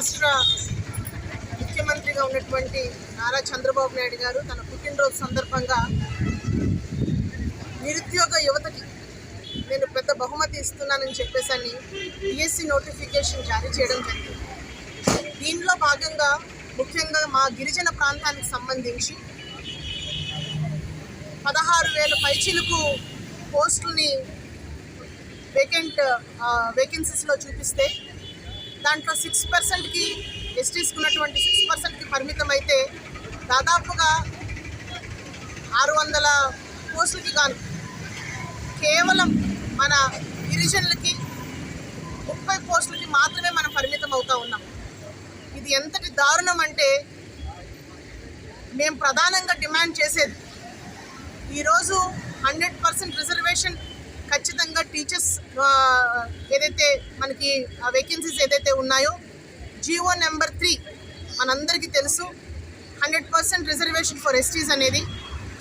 రాష్ట్ర ముఖ్యమంత్రిగా ఉన్నటువంటి నారా చంద్రబాబు నాయుడు గారు తన పుట్టినరోజు సందర్భంగా నిరుద్యోగ యువతకి నేను పెద్ద బహుమతి ఇస్తున్నానని చెప్పేసి అని డిఎస్సి నోటిఫికేషన్ జారీ చేయడం జరిగింది. దీనిలో భాగంగా ముఖ్యంగా మా గిరిజన ప్రాంతానికి సంబంధించి పదహారు వేల పైచిలకు పోస్టుల్ని వేకెంట్ వేకెన్సీస్లో చూపిస్తే దాంట్లో సిక్స్ పర్సెంట్కి ఎస్టీస్కున్నటువంటి సిక్స్ పర్సెంట్కి పరిమితం అయితే దాదాపుగా ఆరు వందల పోస్టులకి గాను కేవలం మన గిరిజనులకి ముప్పై పోస్టులకి మాత్రమే మనం పరిమితం అవుతూ ఉన్నాం. ఇది ఎంతటి దారుణం అంటే మేము ప్రధానంగా డిమాండ్ చేసేది ఈరోజు హండ్రెడ్ పర్సెంట్ రిజర్వేషన్ ఖచ్చితంగా టీచర్స్ ఏదైతే మనకి వేకెన్సీస్ ఏదైతే ఉన్నాయో జియో నెంబర్ త్రీ మనందరికీ తెలుసు. Hundred percent reservation for STs అనేది.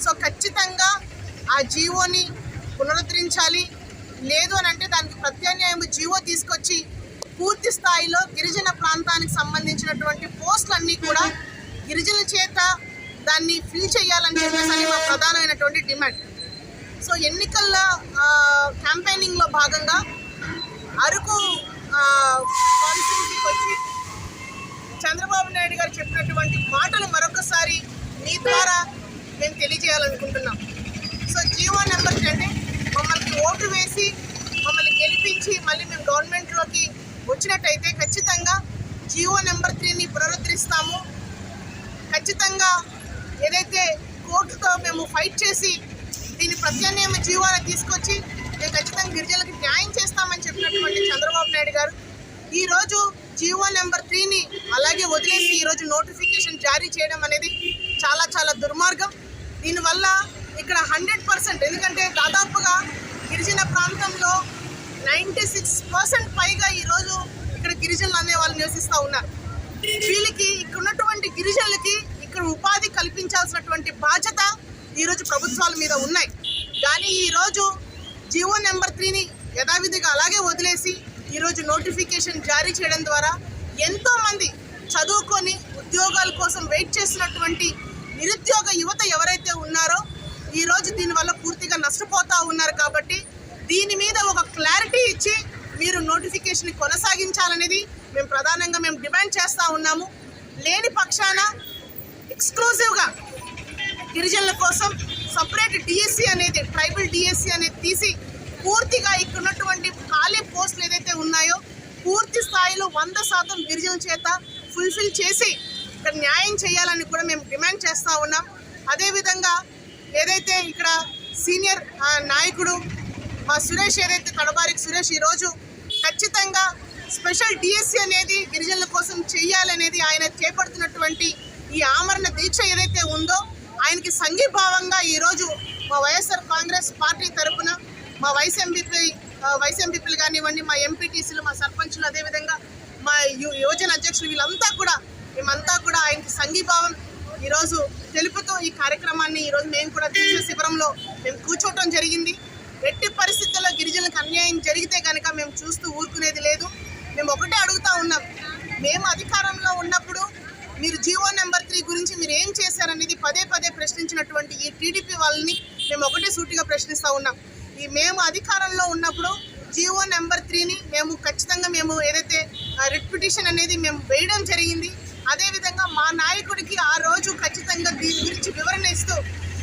సో ఖచ్చితంగా ఆ జీవోని పునరుద్ధరించాలి. లేదు అని అంటే దానికి ప్రత్యామ్నాయం జీవో తీసుకొచ్చి పూర్తి స్థాయిలో గిరిజన ప్రాంతానికి సంబంధించినటువంటి పోస్టులన్నీ కూడా గిరిజన చేత దాన్ని ఫిల్ చేయాలని చెప్పేసి అని మా ప్రధానమైనటువంటి డిమాండ్. ఎన్నికల క్యాంపెయినింగ్లో భాగంగా అరకు కాన్స్టిట్యూన్సీకి వచ్చి చంద్రబాబు నాయుడు గారు చెప్పినటువంటి మాటలు మరొకసారి మీ ద్వారా మేము తెలియజేయాలనుకుంటున్నాం. సో జీవో నెంబర్ అంటే మమ్మల్ని ఓటు వేసి మమ్మల్ని గెలిపించి మళ్ళీ మేము గవర్నమెంట్లోకి వచ్చినట్టయితే ఖచ్చితంగా జీవో నెంబర్ త్రీని పునరుద్ధరిస్తాము. ఖచ్చితంగా ఏదైతే కోర్టుతో మేము ఫైట్ చేసి దీన్ని ప్రత్యామ్నాయ జీవాన్ని తీసుకొచ్చి మేము ఖచ్చితంగా గిరిజనులకు న్యాయం చేస్తామని చెప్పినటువంటి చంద్రబాబు నాయుడు గారు ఈరోజు జీవో నెంబర్ త్రీని అలాగే వదిలేసి ఈరోజు నోటిఫికేషన్ జారీ చేయడం అనేది చాలా చాలా దుర్మార్గం. దీనివల్ల ఇక్కడ హండ్రెడ్ పర్సెంట్ ఎందుకంటే దాదాపుగా గిరిజన ప్రాంతంలో నైంటీ సిక్స్ పర్సెంట్ పైగా ఈరోజు ఇక్కడ గిరిజనులు అనే వాళ్ళు నివసిస్తూ ఉన్నారు. వీళ్ళకి ఇక్కడ ఉన్నటువంటి గిరిజనులకి ఇక్కడ ఉపాధి కల్పించాల్సినటువంటి బాధ్యత ఈరోజు ప్రభుత్వాల మీద ఉన్నాయి. కానీ ఈరోజు జియో నెంబర్ త్రీని యథావిధిగా అలాగే వదిలేసి ఈరోజు నోటిఫికేషన్ జారీ చేయడం ద్వారా ఎంతోమంది చదువుకొని ఉద్యోగాల కోసం వెయిట్ చేస్తున్నటువంటి నిరుద్యోగ యువత ఎవరైతే ఉన్నారో ఈరోజు దీనివల్ల పూర్తిగా నష్టపోతూ ఉన్నారు కాబట్టి దీని మీద ఒక క్లారిటీ ఇచ్చి మీరు నోటిఫికేషన్ కొనసాగించాలనేది మేము ప్రధానంగా మేము డిమాండ్ చేస్తూ ఉన్నాము. లేని పక్షాన ఎక్స్క్లూజివ్గా గిరిజనుల కోసం సపరేట్ డిఎస్సి అనేది ట్రైబల్ డిఎస్సి అనేది తీసి పూర్తిగా ఇక్కడ ఉన్నటువంటి ఖాళీ పోస్టులు ఏదైతే ఉన్నాయో పూర్తి స్థాయిలో వంద శాతం గిరిజనుల చేత ఫుల్ఫిల్ చేసి ఇక్కడ న్యాయం చేయాలని కూడా మేము డిమాండ్ చేస్తూ ఉన్నాం. అదేవిధంగా ఏదైతే ఇక్కడ సీనియర్ నాయకుడు మా సురేష్ ఏదైతే కడబారికి సురేష్ ఈరోజు ఖచ్చితంగా స్పెషల్ డిఎస్సి అనేది గిరిజనుల కోసం చేయాలనేది ఆయన చేపడుతున్నటువంటి ఈ ఆమరణ దీక్ష ఏదైతే ఉందో ఆయనకి సంఘీభావంగా ఈరోజు మా వైఎస్ఆర్ కాంగ్రెస్ పార్టీ తరపున మా వైస్ ఎంపీపీ వైస్ ఎంపీపీలు కానివ్వండి మా ఎంపీటీసీలు మా సర్పంచులు అదేవిధంగా మా యు యువజన అధ్యక్షులు వీళ్ళంతా కూడా మేమంతా కూడా ఆయనకి సంఘీభావం ఈరోజు తెలుపుతూ ఈ కార్యక్రమాన్ని ఈరోజు మేము కూడా తీసే శిబిరంలో మేము కూర్చోవటం జరిగింది. ఎట్టి పరిస్థితుల్లో గిరిజనులకు అన్యాయం జరిగితే కనుక మేము చూస్తూ ఊరుకునేది లేదు. మేము ఒకటే అడుగుతా ఉన్నాం. మేము అధికారంలో ఉన్నప్పుడు మీరు జీవో నెంబర్ త్రీ గురించి మీరు ఏం చేశారనేది పదే పదే ప్రశ్నించినటువంటి ఈ టీడీపీ వాళ్ళని మేము ఒకటే సూటిగా ప్రశ్నిస్తూ ఉన్నాం. ఈ మేము అధికారంలో ఉన్నప్పుడు జీవో నెంబర్ త్రీని మేము ఖచ్చితంగా మేము ఏదైతే రిట్ పిటిషన్ అనేది మేము వేయడం జరిగింది. అదేవిధంగా మా నాయకుడికి ఆ రోజు ఖచ్చితంగా దీని గురించి వివరణ ఇస్తూ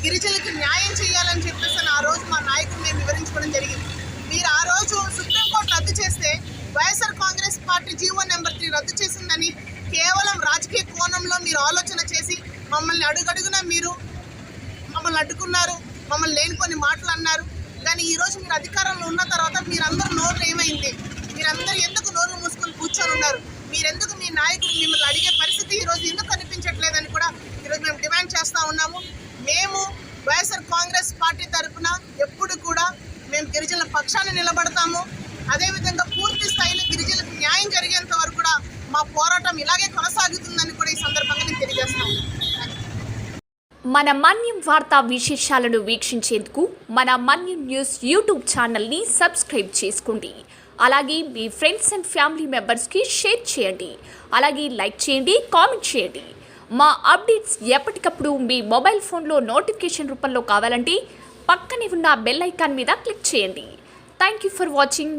గిరిజనులకి న్యాయం చేయాలని చెప్పేసి ఆ రోజు మా నాయకుడు మేము వివరించుకోవడం జరిగింది. మీరు ఆ రోజు సుప్రీంకోర్టు రద్దు చేస్తే YSR Congress party GO number three రద్దు చేసిందని కేవలం రాజకీయ కోణంలో మీరు ఆలోచన చేసి మమ్మల్ని అడుగడుగున మీరు మమ్మల్ని అడ్డుకున్నారు మమ్మల్ని లేని కొన్ని మాటలు అన్నారు. కానీ ఈరోజు మీరు అధికారంలో ఉన్న తర్వాత మీరందరూ నోరు ఏమైంది? మీరందరూ ఎందుకు నోరు మూసుకొని కూర్చొని ఉన్నారు? మీరెందుకు మీ నాయకుడు మిమ్మల్ని అడిగే పరిస్థితి ఈరోజు ఎందుకు కనిపించట్లేదని కూడా ఈరోజు మేము డిమాండ్ చేస్తూ ఉన్నాము. మేము వైఎస్ఆర్ కాంగ్రెస్ పార్టీ తరఫున ఎప్పుడు కూడా మేము గిరిజనుల పక్షాన్ని నిలబడతాము. అదేవిధంగా పూర్తి స్థాయిలో గిరిజనులకు న్యాయం జరిగేంత వరకు కూడా మా పోరాటం ఇలాగే కొనసాగుతుందని కూడా ఈ సందర్భంగా నేను తెలియజేస్తాను మన మన్యం వార్తా విశేషాలను వీక్షించేందుకు మన మన్యం న్యూస్ యూట్యూబ్ ఛానల్ని సబ్స్క్రైబ్ చేసుకోండి. అలాగే మీ ఫ్రెండ్స్ అండ్ ఫ్యామిలీ మెంబర్స్కి షేర్ చేయండి. అలాగే లైక్ చేయండి కామెంట్ చేయండి. మా అప్డేట్స్ ఎప్పటికప్పుడు మీ మొబైల్ ఫోన్లో నోటిఫికేషన్ రూపంలో కావాలంటే పక్కనే ఉన్న బెల్ ఐకాన్ మీద క్లిక్ చేయండి. Thank you for watching.